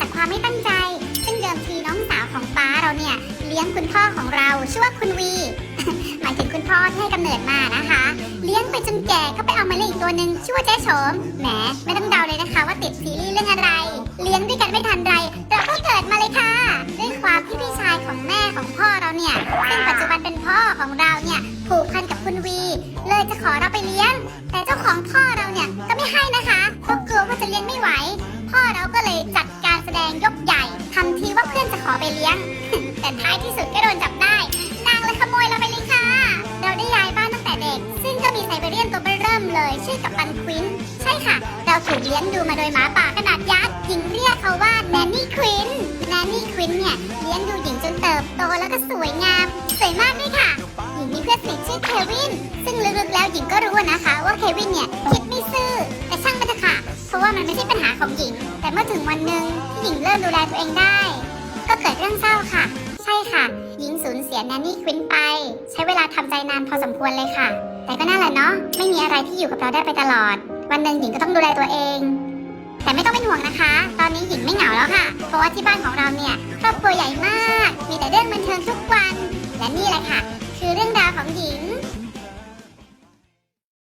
จากความไม่ตั้งใจ ซึ่งเดิมทีน้องสาวของป้าเราเนี่ย เลี้ยงคุณพ่อของเราชื่อว่าคุณวี หมายถึงคุณพ่อที่ให้กำเนิดมานะคะ เลี้ยงไปจนแก่ก็ไปเอามาเลี้ยงอีกตัวหนึ่งชื่อว่าเจ๊โฉมแหมไม่ต้องเดาเลยนะคะว่าติดซีรีส์เรื่องอะไร เลี้ยงด้วยกันไม่ทันไรเราก็เกิดมาเลยค่ะด้วยความที่พี่ชายของแม่ของพ่อเราเนี่ยซึ่งปัจจุบันเป็นพ่อของเราเนี่ยผูกพันกับคุณวี เลยจะขอเราไปเลี้ยง แต่เจ้าของพ่อเราเนี่ยก็ไม่ให้นะคะเพราะกลัวว่าจะเลี้ยงไม่ไหว พ่อเราก็เลยจัดการแสด แต่ท้ายที่สุดก็โดนจับได้ นางเลยขโมยเราไปเลยค่ะ เราได้ย้ายบ้านตั้งแต่เด็ก ซึ่งก็มีไซเบเรียนตัวเริ่มเลย ชื่อกับตันควิน ใช่ค่ะ เราถูกเลี้ยงดูมาโดยหมาป่าขนาดยักษ์หญิงเรียกเขาว่าแนนนี่ควิน แนนนี่ควินเนี่ยเลี้ยงดูหญิงจนเติบโตแล้วก็สวยงาม สวยมากด้วยค่ะ หญิงมีเพื่อนสนิทชื่อเควิน ซึ่งลึกๆแล้วหญิงก็รู้นะคะว่าเควินเนี่ยคิดไม่ซื่อ แต่ช่างมันเถอะค่ะ เพราะว่ามันไม่ใช่ปัญหาของหญิง แต่เมื่อถึงวันหนึ่งที่หญิงเริ่มดูแลตัวเองได้ เกิดเรื่องเศร้าค่ะ ใช่ค่ะ หญิงสูญเสียแนนนี่ควินไป ใช้เวลาทำใจนานพอสมควรเลยค่ะ แต่ก็น่าแหละเนาะไม่มีอะไรที่อยู่กับเราได้ไปตลอด วันหนึ่งหญิงก็ต้องดูแลตัวเอง แต่ไม่ต้องเป็นห่วงนะคะ ตอนนี้หญิงไม่เหงาแล้วค่ะ เพราะว่าที่บ้านของเราเนี่ยครอบครัวใหญ่มาก มีแต่เรื่องบันเทิงทุกวัน และนี่แหละค่ะ คือเรื่องราวของหญิง